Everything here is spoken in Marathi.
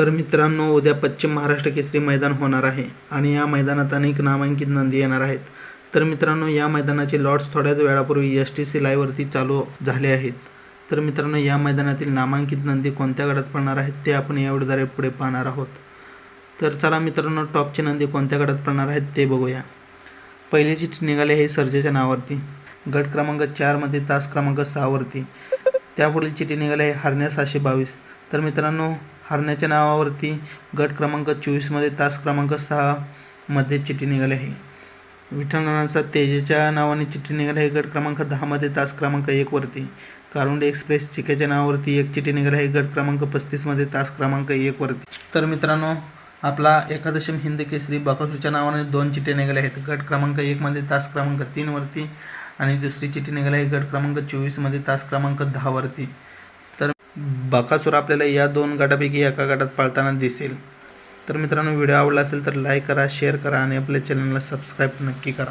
तर मित्रांनो उद्या पश्चिम महाराष्ट्र केसरी मैदान होणार आहे आणि या मैदानात अनेक नामांकित नंदी येणार आहेत. तर मित्रांनो या मैदानाचे लॉट्स थोड्याच वेळापूर्वी एस टी सी लाईव्हवरती चालू झाले आहेत. तर मित्रांनो या मैदानातील नामांकित नंदी कोणत्या गटात पडणार आहेत ते आपण या व्हिडिओद्वारे पुढे पाहणार आहोत. तर चला मित्रांनो टॉपची नंदी कोणत्या गटात पडणार आहेत ते बघूया. पहिली चिठ्ठी निघाली आहे सर्जेच्या नावावरती. गट क्रमांक चारमध्ये तास क्रमांक सहावरती त्यापुढील चिठ्ठी निघाली आहे हरण्या सहाशे बावीस. तर मित्रांनो हरण्याच्या नावावरती गट क्रमांक चोवीसमध्ये तास क्रमांक सहामध्ये चिठ्ठी निघाली आहे. विठ्ठलनाचा तेजेच्या नावाने चिठ्ठी निघाली आहे. गट क्रमांक दहामध्ये तास क्रमांक एकवरती कारुंडे एक्सप्रेस चिकेच्या नावावरती एक चिठ्ठी निघाली आहे. गट क्रमांक पस्तीसमध्ये तास क्रमांक एकवरती तर मित्रांनो आपला एकादशम हिंद केसरी बाकासूरच्या नावाने दोन चिठ्ठ्या निघाल्या आहेत. गट क्रमांक एकमध्ये तास क्रमांक तीनवरती आणि दुसरी चिठ्ठी निघाली आहे. गट क्रमांक चोवीसमध्ये तास क्रमांक दहावरती बाकासूर आपल्याला या दोन गटापैकी एका गटात पाळताना दिसेल. तर मित्रांनो व्हिडिओ आवडला असेल तर लाईक करा शेअर करा आणि आपल्या चॅनलला सबस्क्राईब नक्की करा.